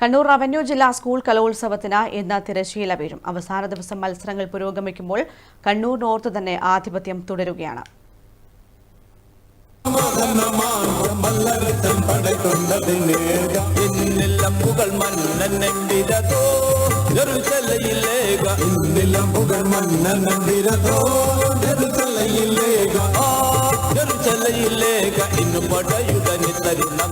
Kannur revenue ജില്ലാ school കലോത്സവത്തിന് ഇന്ന് തിരശ്ശീല വീഴും. അവസാന ദിവസം മത്സരങ്ങൾ പുരോഗമിക്കുമ്പോൾ കണ്ണൂർ നോർത്ത് തന്നെ ആധിപത്യം തുടരുകയാണ്. പടയുടനി തരുന്നു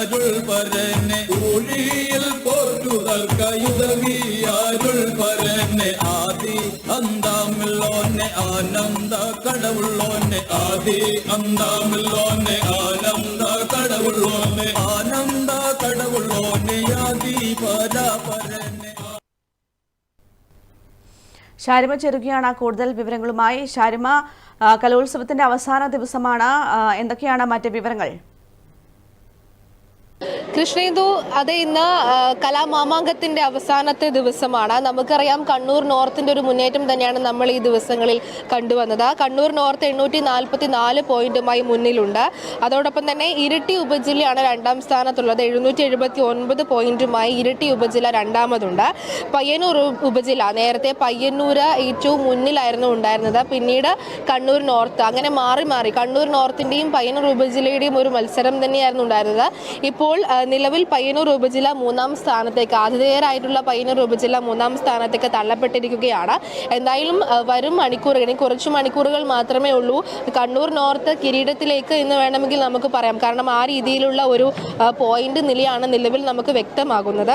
ഉദവിയാരുൾ പരനെ ഊഴിയിൽ പോറ്റുതർക്കയുദവിയാരുൾ പരനെ ആദി അന്താമില്ലോനെ ആനന്ദ കടവുള്ളോനെ ആദി അന്താമില്ലോനെ ആനന്ദ കടവുള്ളോനെ ആനന്ദ കടവുള്ളോനെ ആദി പരാപരനെ ഷാരിമ ചെറുകിയാണ് കൂടുതൽ വിവരങ്ങളുമായി. ഷാരിമ കലോത്സവത്തിന്റെ അവസാന ദിവസമാണ്. എന്തൊക്കെയാണ് മറ്റ് വിവരങ്ങൾ? കൃഷ്ണേന്ദു അത് ഇന്ന് കലാമാമാങ്കത്തിന്റെ അവസാനത്തെ ദിവസമാണ്. നമുക്കറിയാം കണ്ണൂർ നോർത്തിന്റെ ഒരു മുന്നേറ്റം തന്നെയാണ് നമ്മൾ ഈ ദിവസങ്ങളിൽ കണ്ടുവന്നത്. കണ്ണൂർ നോർത്ത് എണ്ണൂറ്റി നാൽപ്പത്തി നാല് പോയിന്റുമായി മുന്നിലുണ്ട്. അതോടൊപ്പം തന്നെ ഇരട്ടി ഉപജില്ലയാണ് രണ്ടാം സ്ഥാനത്തുള്ളത്. എഴുന്നൂറ്റി എഴുപത്തി ഒൻപത് പോയിന്റുമായി ഇരട്ടി ഉപജില്ല രണ്ടാമതുണ്ട്. പയ്യന്നൂർ ഉപജില്ല നേരത്തെ പയ്യന്നൂർ ഏറ്റവും മുന്നിലായിരുന്നു ഉണ്ടായിരുന്നത്. പിന്നീട് കണ്ണൂർ നോർത്ത് അങ്ങനെ മാറി മാറി കണ്ണൂർ നോർത്തിന്റെയും പയ്യന്നൂർ ഉപജില്ലയുടെയും ഒരു മത്സരം തന്നെയായിരുന്നു ഉണ്ടായിരുന്നത്. ഇപ്പോൾ നിലവിൽ പയ്യന്നൂർ ഉപജില്ല മൂന്നാം സ്ഥാനത്തേക്ക് ആതിഥേയരായിട്ടുള്ള പയ്യന്നൂർ ഉപജില്ല മൂന്നാം സ്ഥാനത്തേക്ക് തള്ളപ്പെട്ടിരിക്കുകയാണ്. എന്തായാലും വരും മണിക്കൂറുകൾ ഇനി കുറച്ച് മണിക്കൂറുകൾ മാത്രമേ ഉള്ളൂ. കണ്ണൂർ നോർത്ത് കിരീടത്തിലേക്ക് എന്ന് വേണമെങ്കിൽ നമുക്ക് പറയാം. കാരണം ആ രീതിയിലുള്ള ഒരു പോയിന്റ് നിലയാണ് നിലവിൽ നമുക്ക് വ്യക്തമാകുന്നത്.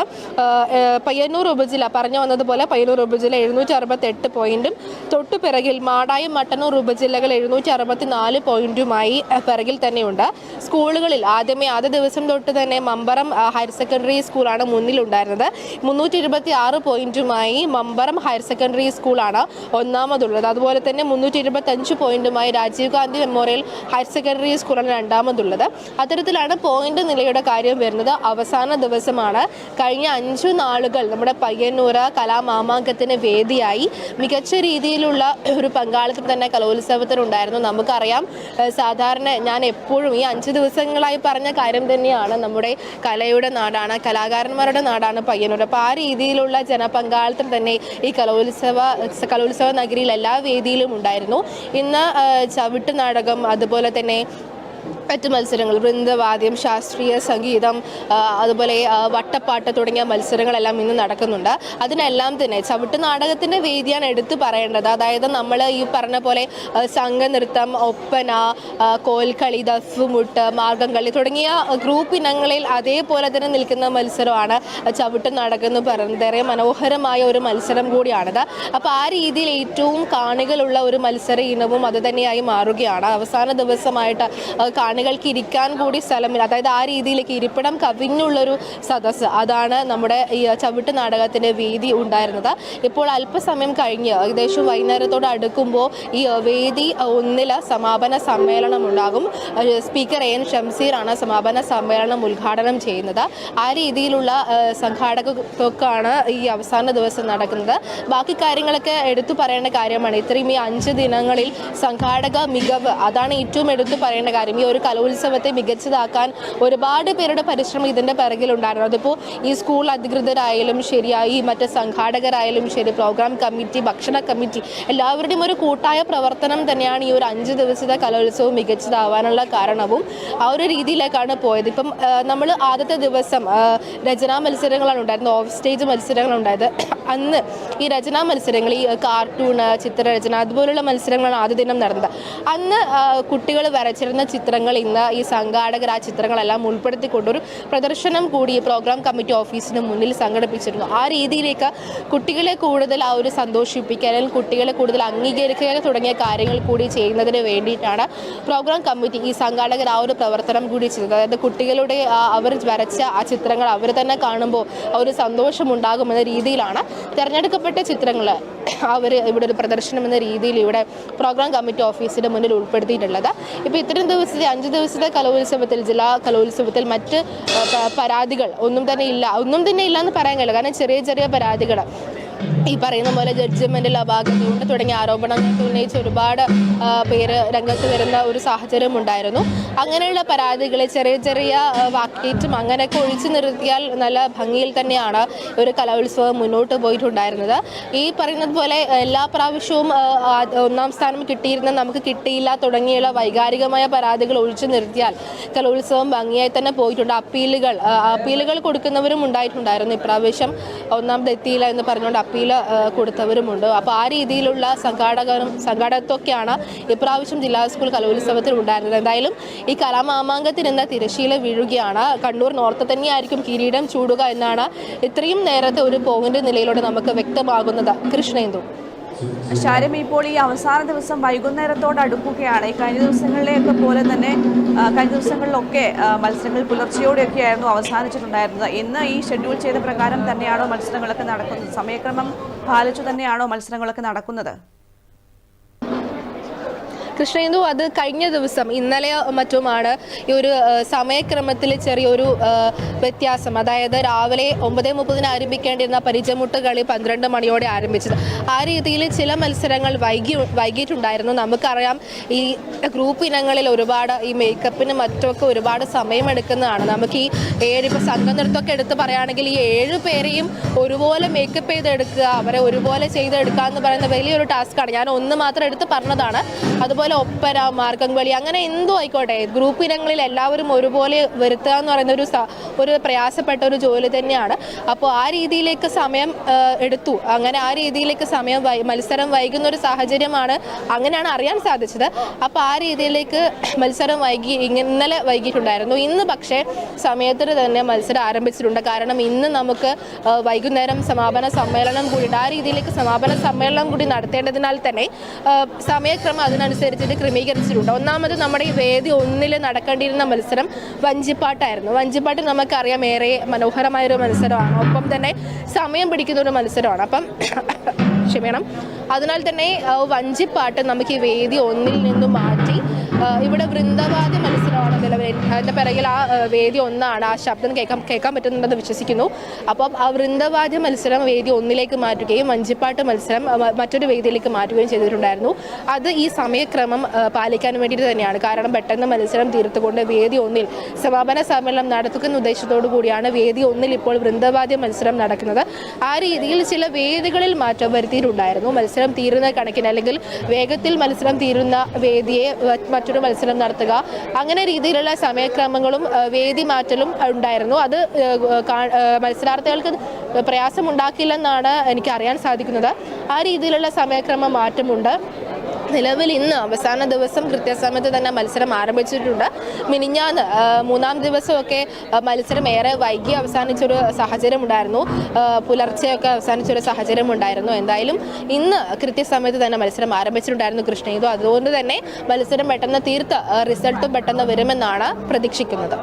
പയ്യന്നൂർ ഉപജില്ല പറഞ്ഞു വന്നതുപോലെ പയ്യന്നൂർ ഉപജില്ല എഴുന്നൂറ്റി അറുപത്തെട്ട് പോയിന്റും തൊട്ടു പിറകിൽ മാടായും മട്ടന്നൂർ ഉപജില്ലകൾ എഴുന്നൂറ്റി അറുപത്തി നാല് പോയിന്റുമായി പിറകിൽ തന്നെയുണ്ട്. സ്കൂളുകളിൽ ആദ്യമേ ആദ്യ ദിവസം തൊട്ട് തന്നെ മമ്പറം ഹയർ സെക്കൻഡറി സ്കൂളാണ് മുന്നിലുണ്ടായിരുന്നത്. മുന്നൂറ്റി ഇരുപത്തി ആറ് പോയിന്റുമായി മമ്പറം ഹയർ സെക്കൻഡറി സ്കൂളാണ് ഒന്നാമതുള്ളത്. അതുപോലെ തന്നെ മുന്നൂറ്റി ഇരുപത്തി അഞ്ച് പോയിന്റുമായി Rajiv Gandhi memorial higher secondary സ്കൂളാണ് രണ്ടാമതുള്ളത്. അത്തരത്തിലാണ് പോയിന്റ് നിലയുടെ കാര്യം വരുന്നത്. അവസാന ദിവസമാണ്. കഴിഞ്ഞ അഞ്ചു നാളുകൾ നമ്മുടെ പയ്യന്നൂർ കലാമാമാങ്കത്തിന് വേദിയായി മികച്ച രീതിയിലുള്ള ഒരു പങ്കാളിത്തം തന്നെ കലോത്സവത്തിനുണ്ടായിരുന്നു. നമുക്കറിയാം സാധാരണ ഞാൻ എപ്പോഴും ഈ അഞ്ച് ദിവസങ്ങളായി പറഞ്ഞ കാര്യം തന്നെയാണ് നമ്മുടെ കലയുടെ നാടാണ് കലാകാരന്മാരുടെ നാടാണ് പയ്യന്നൂർ. അപ്പോൾ ആ രീതിയിലുള്ള ജനപങ്കാളിത്തം തന്നെ ഈ കലോത്സവ കലോത്സവ നഗരിയിൽ എല്ലാ വേദിയിലും ഉണ്ടായിരുന്നു. ഇന്ന് ചവിട്ട് നാടകം അതുപോലെ തന്നെ മറ്റ് മത്സരങ്ങൾ വൃന്ദവാദ്യം ശാസ്ത്രീയ സംഗീതം അതുപോലെ വട്ടപ്പാട്ട് തുടങ്ങിയ മത്സരങ്ങളെല്ലാം ഇന്ന് നടക്കുന്നുണ്ട്. അതിനെല്ലാം തന്നെ ചവിട്ട് നാടകത്തിന്റെ വേദിയാണ് എടുത്തു പറയേണ്ടത്. അതായത് നമ്മൾ ഈ പറഞ്ഞ പോലെ സംഘനൃത്തം ഒപ്പന കോൽക്കളി ദഫ്മുട്ട് മാർഗംകളി തുടങ്ങിയ ഗ്രൂപ്പ് ഇനങ്ങളിൽ അതേപോലെ തന്നെ നിൽക്കുന്ന മത്സരമാണ് ചവിട്ട് നാടകം എന്ന് പറയുന്നത്. ഏറെ മനോഹരമായ ഒരു മത്സരം കൂടിയാണത്. അപ്പോൾ ആ രീതിയിൽ ഏറ്റവും കാണികളുള്ള ഒരു മത്സര ഇനവും അതുതന്നെയായി മാറുകയാണ്. അവസാന ദിവസമായിട്ട് ആ, കാണികൾക്ക് ഇരിക്കാൻ കൂടി സ്ഥലമില്ല. അതായത് ആ രീതിയിലേക്ക് ഇരിപ്പിടം കവിഞ്ഞുള്ളൊരു സദസ്സ്. അതാണ് നമ്മുടെ ഈ ചവിട്ട് നാടകത്തിന്റെ വേദി ഉണ്ടായിരുന്നത്. ഇപ്പോൾ അല്പസമയം കഴിഞ്ഞ് ഏകദേശം വൈകുന്നേരത്തോട് അടുക്കുമ്പോൾ ഈ വേദി ഒന്നില സമാപന സമ്മേളനം ഉണ്ടാകും. സ്പീക്കർ എൻ ഷംസീറാണ് സമാപന സമ്മേളനം ഉദ്ഘാടനം ചെയ്യുന്നത്. ആ രീതിയിലുള്ള സംഘാടകത്വക്കാണ് ഈ അവസാന ദിവസം നടക്കുന്നത്. ബാക്കി കാര്യങ്ങളൊക്കെ എടുത്തു പറയേണ്ട കാര്യമാണ്. ഇത്രയും ഈ അഞ്ച് ദിനങ്ങളിൽ സംഘാടക മികവ് അതാണ് ഏറ്റവും എടുത്തു പറയേണ്ട കാര്യം. ഈ ഒരു കലോത്സവത്തെ മികച്ചതാക്കാൻ ഒരുപാട് പേരുടെ പരിശ്രമം ഇതിന്റെ പിറകിലുണ്ടായിരുന്നു. അതിപ്പോൾ ഈ സ്കൂൾ അധികൃതരായാലും ശരിയായി മറ്റ് സംഘാടകരായാലും ശരി പ്രോഗ്രാം കമ്മിറ്റി ഭക്ഷണ കമ്മിറ്റി എല്ലാവരുടെയും ഒരു കൂട്ടായ പ്രവർത്തനം തന്നെയാണ് ഈ ഒരു അഞ്ച് ദിവസത്തെ കലോത്സവം മികച്ചതാവാനുള്ള കാരണവും ആ ഒരു രീതിയിലേക്കാണ് പോയത്. ഇപ്പം നമ്മൾ ആദ്യത്തെ ദിവസം രചനാ മത്സരങ്ങളാണ് ഉണ്ടായിരുന്നത് ഓഫ് സ്റ്റേജ് മത്സരങ്ങളുണ്ടായത് അന്ന് ഈ രചനാ മത്സരങ്ങൾ ഈ കാർട്ടൂണ് ചിത്രരചന അതുപോലുള്ള മത്സരങ്ങളാണ് ആദ്യ ദിനം നടന്നത്. അന്ന് കുട്ടികൾ വരച്ചിരുന്ന ചിത്രങ്ങൾ ഇന്ന് ഈ സംഘാടകർ ആ ചിത്രങ്ങളെല്ലാം ഉൾപ്പെടുത്തിക്കൊണ്ടൊരു പ്രദർശനം കൂടി ഈ പ്രോഗ്രാം കമ്മിറ്റി ഓഫീസിന് മുന്നിൽ സംഘടിപ്പിച്ചിരുന്നു. ആ രീതിയിലേക്ക് കുട്ടികളെ കൂടുതൽ ആ ഒരു സന്തോഷിപ്പിക്കുക അല്ലെങ്കിൽ കുട്ടികളെ കൂടുതൽ അംഗീകരിക്കുക തുടങ്ങിയ കാര്യങ്ങൾ കൂടി ചെയ്യുന്നതിന് വേണ്ടിയിട്ടാണ് പ്രോഗ്രാം കമ്മിറ്റി ഈ സംഘാടകർ ആ ഒരു പ്രവർത്തനം കൂടി ചെയ്തത്. അതായത് കുട്ടികളുടെ അവർ വരച്ച ആ ചിത്രങ്ങൾ അവർ തന്നെ കാണുമ്പോൾ ഒരു സന്തോഷമുണ്ടാകുമെന്ന രീതിയിലാണ് തിരഞ്ഞെടുക്കപ്പെട്ട ചിത്രങ്ങൾ അവർ ഇവിടെ ഒരു പ്രദർശനം എന്ന രീതിയിൽ ഇവിടെ പ്രോഗ്രാം കമ്മിറ്റി ഓഫീസിന്റെ മുന്നിൽ ഉൾപ്പെടുത്തിയിട്ടുള്ളത്. ഇപ്പോൾ ഇത്രയും ദിവസത്തെ അഞ്ച് ദിവസത്തെ കലോത്സവത്തിൽ ജില്ലാ കലോത്സവത്തിൽ മറ്റ് പരാതികൾ ഒന്നും തന്നെ ഇല്ല. ഒന്നും തന്നെ ഇല്ല എന്ന് പറയാൻ കഴിയില്ല. കാരണം ചെറിയ ചെറിയ പരാതികൾ ഈ പറയുന്ന പോലെ ജഡ്ജ്മെന്റിൽ അപാകതയുണ്ട് തുടങ്ങിയ ആരോപണങ്ങൾക്ക് ഉന്നയിച്ച് ഒരുപാട് പേര് രംഗത്ത് വരുന്ന ഒരു സാഹചര്യം ഉണ്ടായിരുന്നു. അങ്ങനെയുള്ള പരാതികളെ ചെറിയ ചെറിയ വാക്കേറ്റും അങ്ങനെയൊക്കെ ഒഴിച്ചു നിർത്തിയാൽ നല്ല ഭംഗിയിൽ തന്നെയാണ് ഒരു കലോത്സവം മുന്നോട്ട് പോയിട്ടുണ്ടായിരുന്നത്. ഈ പറയുന്നത് പോലെ എല്ലാ പ്രാവശ്യവും ഒന്നാം സ്ഥാനം കിട്ടിയിരുന്ന നമുക്ക് കിട്ടിയില്ല തുടങ്ങിയുള്ള വൈകാരികമായ പരാതികൾ ഒഴിച്ചു നിർത്തിയാൽ കലോത്സവം ഭംഗിയായി തന്നെ പോയിട്ടുണ്ട്. അപ്പീലുകൾ അപ്പീലുകൾ കൊടുക്കുന്നവരും ഉണ്ടായിട്ടുണ്ടായിരുന്നു. ഇപ്രാവശ്യം ഒന്നാമത് എത്തിയില്ല എന്ന് പറഞ്ഞുകൊണ്ട് അപ്പീൽ കൊടുത്തവരുമുണ്ട്. അപ്പോൾ ആ രീതിയിലുള്ള സംഘാടകരും സംഘാടകത്വമൊക്കെയാണ് ഇപ്രാവശ്യം ജില്ലാ സ്കൂൾ കലോത്സവത്തിൽ ഉണ്ടായിരുന്നത്. എന്തായാലും ഈ കലാമാമാങ്കത്തിൽ എന്ന തിരശീല വീഴുകയാണ്. കണ്ണൂർ നോർത്ത് തന്നെയായിരിക്കും കിരീടം ചൂടുക എന്നാണ് ഇത്രയും നേരത്തെ ഒരു പോയിന്റ് നിലയിലൂടെ നമുക്ക് വ്യക്തമാകുന്നത്. കൃഷ്ണേന്ദു ഷാരം ഇപ്പോൾ ഈ അവസാന ദിവസം വൈകുന്നേരത്തോട് അടുക്കുകയാണ്. ഈ കഴിഞ്ഞ ദിവസങ്ങളിലെയൊക്കെ പോലെ തന്നെ കഴിഞ്ഞ ദിവസങ്ങളിലൊക്കെ മത്സരങ്ങൾ പുലർച്ചെയോടെയൊക്കെ ആയിരുന്നു അവസാനിച്ചിട്ടുണ്ടായിരുന്നത്. ഇന്ന് ഈ ഷെഡ്യൂൾ ചെയ്ത പ്രകാരം തന്നെയാണോ മത്സരങ്ങളൊക്കെ നടക്കുന്നത്? സമയക്രമം പാലിച്ചു തന്നെയാണോ മത്സരങ്ങളൊക്കെ നടക്കുന്നത്? കൃഷ്ണേന്ദു അത് കഴിഞ്ഞ ദിവസം ഇന്നലെ മറ്റുമാണ് ഈ ഒരു സമയക്രമത്തിൽ ചെറിയൊരു വ്യത്യാസം. അതായത് രാവിലെ ഒമ്പത് മുപ്പതിന് ആരംഭിക്കേണ്ടിരുന്ന പരിചമുട്ട് കളി പന്ത്രണ്ട് മണിയോടെ ആരംഭിച്ചത്. ആ രീതിയിൽ ചില മത്സരങ്ങൾ വൈകി വൈകിട്ടുണ്ടായിരുന്നു നമുക്കറിയാം ഈ ഗ്രൂപ്പ് ഇനങ്ങളിൽ ഒരുപാട് ഈ മേക്കപ്പിന് മറ്റുമൊക്കെ ഒരുപാട് സമയമെടുക്കുന്നതാണ്. നമുക്ക് ഈ ഏഴ് ഇപ്പോൾ സംഘനൃത്തമൊക്കെ എടുത്ത് പറയുകയാണെങ്കിൽ ഈ ഏഴ് പേരെയും ഒരുപോലെ മേക്കപ്പ് ചെയ്തെടുക്കുക അവരെ ഒരുപോലെ ചെയ്തെടുക്കുക എന്ന് പറയുന്ന വലിയൊരു ടാസ്ക്കാണ്. ഞാൻ ഒന്ന് മാത്രം എടുത്ത് പറഞ്ഞതാണ്. അതുപോലെ ഒപ്പര മാർഗം കളി അങ്ങനെ എന്തോ ആയിക്കോട്ടെ. ഗ്രൂപ്പ് ഇനങ്ങളിൽ എല്ലാവരും ഒരുപോലെ വരുത്തുക എന്ന് പറയുന്ന ഒരു ഒരു പ്രയാസപ്പെട്ട ഒരു ജോലി തന്നെയാണ്. അപ്പോൾ ആ രീതിയിലേക്ക് സമയം എടുത്തു. അങ്ങനെ ആ രീതിയിലേക്ക് സമയം മത്സരം വൈകുന്ന ഒരു സാഹചര്യമാണ് അങ്ങനെയാണ് അറിയാൻ സാധിച്ചത്. അപ്പോൾ ആ രീതിയിലേക്ക് മത്സരം വൈകി ഇന്നലെ വൈകിട്ടുണ്ടായിരുന്നു ഇന്ന് പക്ഷേ സമയത്തിന് തന്നെ മത്സരം ആരംഭിച്ചിട്ടുണ്ട്. കാരണം ഇന്ന് നമുക്ക് വൈകുന്നേരം സമാപന സമ്മേളനം കൂടി ആ രീതിയിലേക്ക് സമാപന സമ്മേളനം കൂടി നടത്തേണ്ടതിനാൽ തന്നെ സമയക്രമം സമയക്രമം അതിനനുസരിച്ചിട്ട് ക്രമീകരിച്ചിട്ടുണ്ട്. ഒന്നാമത് നമ്മുടെ ഈ വേദി ഒന്നിൽ നടക്കേണ്ടിയിരുന്ന മത്സരം വഞ്ചിപ്പാട്ടായിരുന്നു. വഞ്ചിപ്പാട്ട് നമുക്കറിയാം ഏറെ മനോഹരമായൊരു മത്സരമാണ്. ഒപ്പം തന്നെ സമയം പിടിക്കുന്ന ഒരു മത്സരമാണ്. അപ്പം ക്ഷമിക്കണം. അതിനാൽ തന്നെ വഞ്ചിപ്പാട്ട് നമുക്ക് ഈ വേദി ഒന്നിൽ നിന്നും മാറ്റി ഇവിടെ വൃന്ദവാദി മത്സരമാണ് നിലവിൽ അതിന്റെ പിറകിൽ ആ വേദി ഒന്നാണ്. ആ ശബ്ദം കേൾക്കാൻ കേൾക്കാൻ പറ്റുന്നുണ്ടെന്ന് വിശ്വസിക്കുന്നു. അപ്പം ആ വൃന്ദവാദ്യ മത്സരം വേദി ഒന്നിലേക്ക് മാറ്റുകയും വഞ്ചിപ്പാട്ട് മത്സരം മറ്റൊരു വേദിയിലേക്ക് മാറ്റുകയും ചെയ്തിട്ടുണ്ടായിരുന്നു. അത് ഈ സമയക്രമം പാലിക്കാൻ വേണ്ടിയിട്ട് തന്നെയാണ്. കാരണം പെട്ടെന്ന് മത്സരം തീർത്തുകൊണ്ട് വേദി ഒന്നിൽ സമാപന സമ്മേളനം നടത്തുന്ന ഉദ്ദേശത്തോടു കൂടിയാണ് വേദി ഒന്നിൽ ഇപ്പോൾ വൃന്ദവാദ്യ മത്സരം നടക്കുന്നത്. ആ രീതിയിൽ ചില വേദികളിൽ മാറ്റം വരുത്തിയിട്ടുണ്ടായിരുന്നു. മത്സരം തീരുന്ന കണക്കിന് അല്ലെങ്കിൽ വേഗത്തിൽ മത്സരം തീരുന്ന വേദിയെ വ- മറ്റൊരു മത്സരം നടത്തുക. അങ്ങനെ രീതിയിലുള്ള സമയക്രമങ്ങളും വേദി മാറ്റലും ഉണ്ടായിരുന്നു. അത് മത്സരാർത്ഥികൾക്ക് പ്രയാസമുണ്ടാക്കില്ലെന്നാണ് എനിക്ക് അറിയാൻ സാധിക്കുന്നത്. ആ രീതിയിലുള്ള സമയക്രമ മാറ്റമുണ്ട്. നിലവിൽ ഇന്ന് അവസാന ദിവസം കൃത്യസമയത്ത് തന്നെ മത്സരം ആരംഭിച്ചിട്ടുണ്ട്. മിനിഞ്ഞാന്ന് മൂന്നാം ദിവസമൊക്കെ മത്സരം ഏറെ വൈകി അവസാനിച്ചൊരു സാഹചര്യം ഉണ്ടായിരുന്നു പുലർച്ചെയൊക്കെ അവസാനിച്ചൊരു സാഹചര്യം ഉണ്ടായിരുന്നു എന്തായാലും ഇന്ന് കൃത്യസമയത്ത് തന്നെ മത്സരം ആരംഭിച്ചിട്ടുണ്ടായിരുന്നു കൃഷ്ണയിതു അതുകൊണ്ട് തന്നെ മത്സരം പെട്ടെന്ന് തീർത്ത് റിസൾട്ടും പെട്ടെന്ന് വരുമെന്നാണ് പ്രതീക്ഷിക്കുന്നത്.